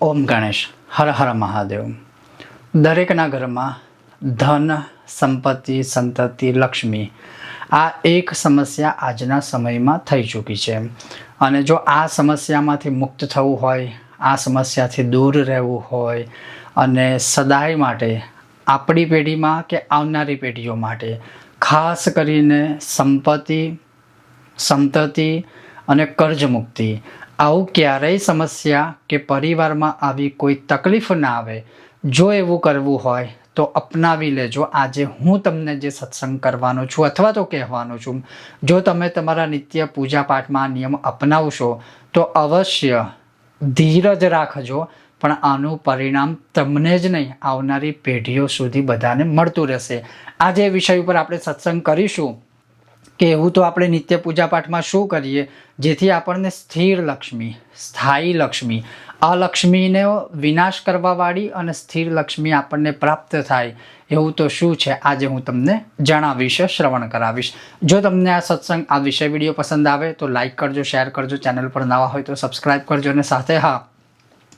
ઓમ ગણેશ, હર હર મહાદેવ. દરેકના ઘરમાં ધન, સંપત્તિ, સંતતિ, લક્ષ્મી આ એક સમસ્યા આજના સમયમાં થઈ ચૂકી છે. અને જો આ સમસ્યામાંથી મુક્ત થવું હોય, આ સમસ્યાથી દૂર રહેવું હોય અને સદાય માટે આપણી પેઢીમાં કે આવનારી પેઢીઓ માટે, ખાસ કરીને સંપત્તિ, સંતતિ અને કર્જ મુક્તિ આવું ક્યારેય સમસ્યા કે પરિવારમાં આવી કોઈ તકલીફ ના આવે. જો એવું કરવું હોય, તો અપનાવી લેજો. આજે હું તમને જે સત્સંગ કરવાનો છું અથવા તો કહેવાનો છું, જો તમે તમારા નિત્ય પૂજા પાઠમાં આ નિયમ અપનાવશો, તો અવશ્ય ધીરજ રાખજો. પણ આનું પરિણામ તમને જ નહીં, આવનારી પેઢીઓ સુધી બધાને મળતું રહેશે. આજે વિષય ઉપર આપણે સત્સંગ કરીશું. કે એવું તો આપણે નિત્ય પૂજા પાઠમાં શું કરીએ? જેથી આપણને સ્થિર લક્ષ્મી, સ્થાયી લક્ષ્મી, અલક્ષ્મીને વિનાશ કરવાવાળી અને સ્થિર લક્ષ્મી આપણને પ્રાપ્ત થાય એવું તો શું છે? આજે હું તમને જણાવીશ, શ્રવણ કરાવીશ. જો તમને આ સત્સંગ, આ વિષય વીડિયો પસંદ આવે તો લાઇક કરજો શેર કરજો ચેનલ પર નવા હોય તો સબસ્ક્રાઈબ કરજો અને સાથે હા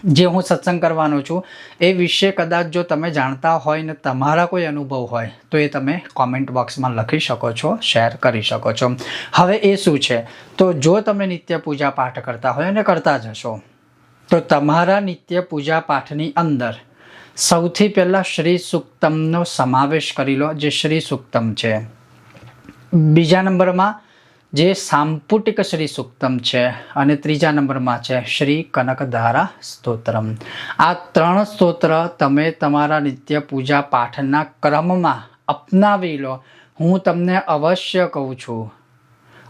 જે હું સત્સંગ કરવાનો છું, એ વિશે કદાચ જો તમે જાણતા હોય ને તમારા કોઈ અનુભવ હોય, તો એ તમે કોમેન્ટ બોક્સમાં લખી શકો છો શેર કરી શકો છો. હવે એ શું છે? તો જો તમે નિત્ય પૂજા પાઠ કરતા હોય અને કરતા જ હશો, તો તમારા નિત્ય પૂજા પાઠની અંદર સૌથી પહેલાં શ્રી સુક્તમનો સમાવેશ કરી લો, જે શ્રી સુક્તમ છે. બીજા નંબરમાં જે સાંપુટિક શ્રી સુક્તમ છે અને ત્રીજા નંબરમાં છે શ્રી કનકધારા સ્તોત્રમ. આ ત્રણ સ્તોત્ર તમે તમારા નિત્ય પૂજા પાઠના ક્રમમાં અપનાવી લો. હું તમને અવશ્ય કહું છું.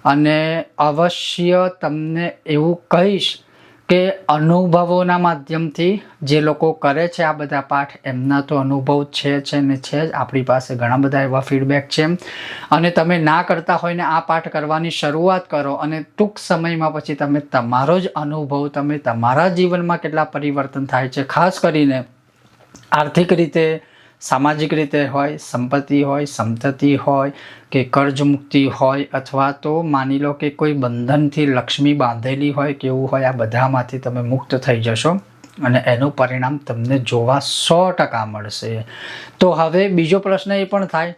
અને અવશ્ય તમને એવું કહીશ કે અનુભવોના માધ્યમથી જે લોકો કરે છે આ બધા પાઠ, એમના તો અનુભવ છે છે ને છે જ. આપણી પાસે ઘણા બધા એવા ફીડબેક છે અને તમે ના કરતા હોય ને આ પાઠ કરવાની શરૂઆત કરો અને ટૂંક સમયમાં પછી તમે તમારો જ અનુભવ, તમે તમારા જીવનમાં કેટલા પરિવર્તન થાય છે, ખાસ કરીને આર્થિક રીતે સામાજિક રીતે હોય, સંપત્તિ હોય, સંતતિ હોય કે કર્જ મુક્તિ હોય અથવા તો માની લો કે કોઈ બંધનથી લક્ષ્મી બાંધેલી હોય કે એવું હોય, આ બધામાંથી તમે મુક્ત થઈ જશો અને એનું પરિણામ તમને જોવા સો ટકા મળશે. તો હવે બીજો પ્રશ્ન એ પણ થાય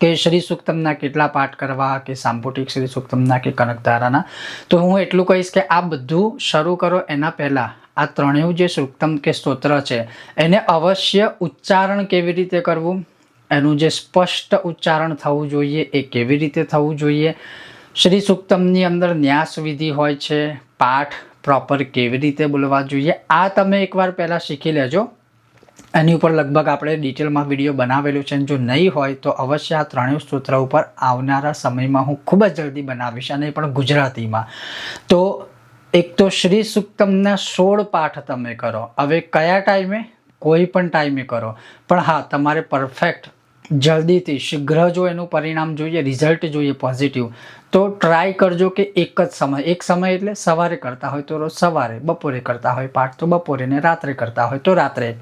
કે શ્રી સુક્તમના કેટલા પાઠ કરવા કે સાંપુટિક શ્રી સુક્તમના કે કનકધારાના? તો હું એટલું કહીશ કે આ બધું શરૂ કરો એના પહેલાં. આ ત્રણેય જે સુક્તમ કે સ્તોત્ર છે, એને અવશ્ય ઉચ્ચારણ કેવી રીતે કરવું? એનું જે સ્પષ્ટ ઉચ્ચારણ થવું જોઈએ એ કેવી રીતે થવું જોઈએ? શ્રી સુક્તમની અંદર ન્યાસ વિધિ હોય છે, પાઠ પ્રોપર કેવી રીતે બોલવા જોઈએ? આ તમે એકવાર પહેલાં શીખી લેજો. એની ઉપર લગભગ આપણે ડિટેલમાં વીડિયો બનાવેલું છે જો નહીં હોય તો અવશ્ય આ ત્રણેય સ્તોત્ર ઉપર આવનારા સમયમાં હું ખૂબ જ જલ્દી બનાવીશ અને એ પણ ગુજરાતીમાં. તો એક તો શ્રી સુક્તમના સોળ પાઠ તમે કરો. હવે કયા ટાઈમે? કોઈ પણ ટાઈમે કરો. પણ હા, તમારે પરફેક્ટ જલ્દીથી શીઘ્ર જો એનું પરિણામ જોઈએ રિઝલ્ટ જોઈએ પોઝિટિવ તો ટ્રાય કરજો કે એક જ સમય. એક સમય એટલે સવારે કરતા હોય તો રોજ સવારે, બપોરે કરતા હોય પાઠ તો બપોરે ને રાત્રે કરતા હોય તો રાત્રે.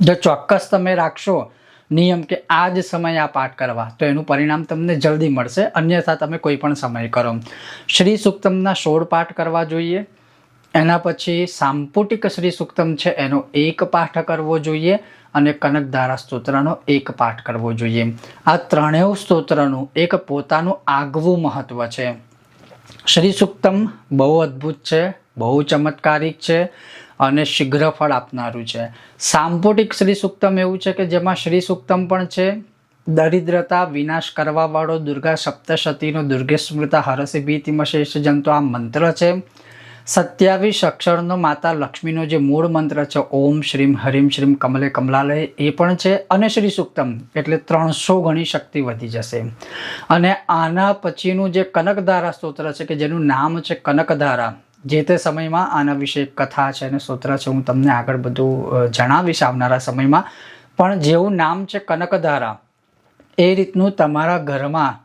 જો ચોક્કસ તમે રાખશો નિયમ કે આ જ સમયે આ પાઠ કરવા. તો એનું પરિણામ તમને જલ્દી મળશે. અન્યથા તમે કોઈ પણ સમય કરો. શ્રી સુક્તમના સોળ પાઠ કરવા જોઈએ. એના પછી સાંપુટિક શ્રી સુક્તમ છે, એનો એક પાઠ કરવો જોઈએ અને કનકધારા સ્તોત્રનો એક પાઠ કરવો જોઈએ. આ ત્રણેય સ્તોત્રનું એક પોતાનું આગવું મહત્વ છે. શ્રી સુક્તમ બહુ અદ્ભુત છે, બહુ ચમત્કારિક છે. અને શીઘ્ર ફળ આપનારું છે. સાંપોટિક શ્રી સુક્તમ એવું છે કે જેમાં શ્રી સુક્તમ પણ છે. દરિદ્રતા વિનાશ કરવાવાળો દુર્ગા સપ્તશતીનો દુર્ગે સ્મૃતા હરસી ભીતિમાં શેષ જંતો આ મંત્ર છે. સત્યાવીસ અક્ષરનો માતા લક્ષ્મીનો જે મૂળ મંત્ર છે, ઓમ શ્રીમ હરીમ શ્રીમ કમલે કમલાલય, એ પણ છે અને શ્રી સુક્તમ એટલે ત્રણસો ગણી શક્તિ વધી જશે. અને આના પછીનું જે કનકધારા સ્તોત્ર છે કે જેનું નામ છે કનકધારા. જે તે સમયમાં આના વિશે કથા છે અને સૂત્ર છે, હું તમને આગળ બધું જણાવીશ આવનારા સમયમાં. પણ જેવું નામ છે કનકધારા, એ રીતનું તમારા ઘરમાં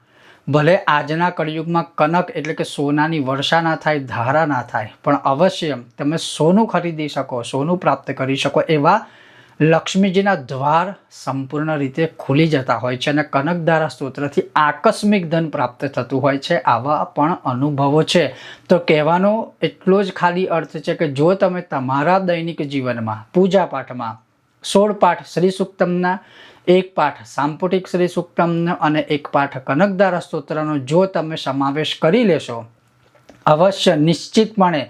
ભલે આજના કળિયુગમાં કનક એટલે કે સોનાની વર્ષા ના થાય, ધારા ના થાય, પણ અવશ્ય તમે સોનું ખરીદી શકો, સોનું પ્રાપ્ત કરી શકો એવા લક્ષ્મીજીના દ્વાર સંપૂર્ણ રીતે ખુલી જતા હોય છે અને કનકધારા સ્તોત્રથી આકસ્મિક ધન પ્રાપ્ત થતું હોય છે, આવા પણ અનુભવો છે. તો કહેવાનો એટલો જ ખાલી અર્થ છે કે જો તમે તમારા દૈનિક જીવનમાં, પૂજા પાઠમાં, સોળ પાઠ શ્રી સુક્તમના, એક પાઠ સાંપુટિક શ્રી સુક્તમનો અને એક પાઠ કનકધારા સ્તોત્રનો જો તમે સમાવેશ કરી લેશો, અવશ્ય નિશ્ચિતપણે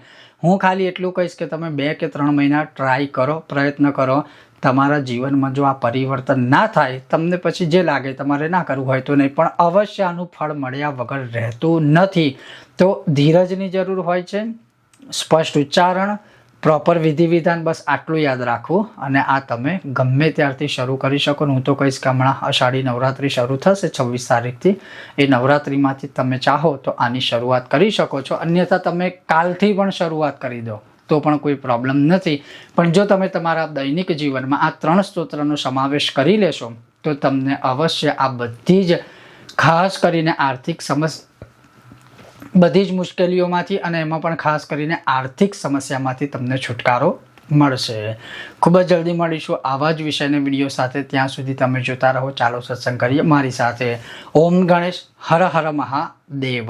હું ખાલી એટલું કહીશ કે તમે બે કે ત્રણ મહિના ટ્રાય કરો, પ્રયત્ન કરો. તમારા જીવનમાં જો આ પરિવર્તન ના થાય, તમને પછી જે લાગે તમારે ના કરવું હોય તો નહીં, પણ અવશ્ય આનું ફળ મળ્યા વગર રહેતું નથી. તો ધીરજની જરૂર હોય છે. સ્પષ્ટ ઉચ્ચારણ પ્રોપર વિધિ વિધાન બસ આટલું યાદ રાખવું અને આ તમે ગમે ત્યારથી શરૂ કરી શકો હું તો કહીશ કે હમણાં અષાઢી નવરાત્રિ શરૂ થશે છવ્વીસ તારીખથી. એ નવરાત્રિમાંથી તમે ચાહો તો આની શરૂઆત કરી શકો છો. અન્યથા તમે કાલથી પણ શરૂઆત કરી દો. તો પણ કોઈ પ્રોબ્લેમ નથી. પણ જો તમે તમારા દૈનિક જીવનમાં આ ત્રણ સ્તોત્રનો સમાવેશ કરી લેશો, તો તમને અવશ્ય આ બધી જ, ખાસ કરીને આર્થિક સમસ્યા બધી જ મુશ્કેલીઓમાંથી અને એમાં પણ ખાસ કરીને આર્થિક સમસ્યામાંથી તમને છુટકારો મળશે. ખૂબ જ જલ્દી મળીશું આવા જ વિષયને વીડિયો સાથે. ત્યાં સુધી તમે જોતા રહો. ચાલો સત્સંગ કરીએ. મારી સાથે ઓમ ગણેશ. હર હર મહાદેવ.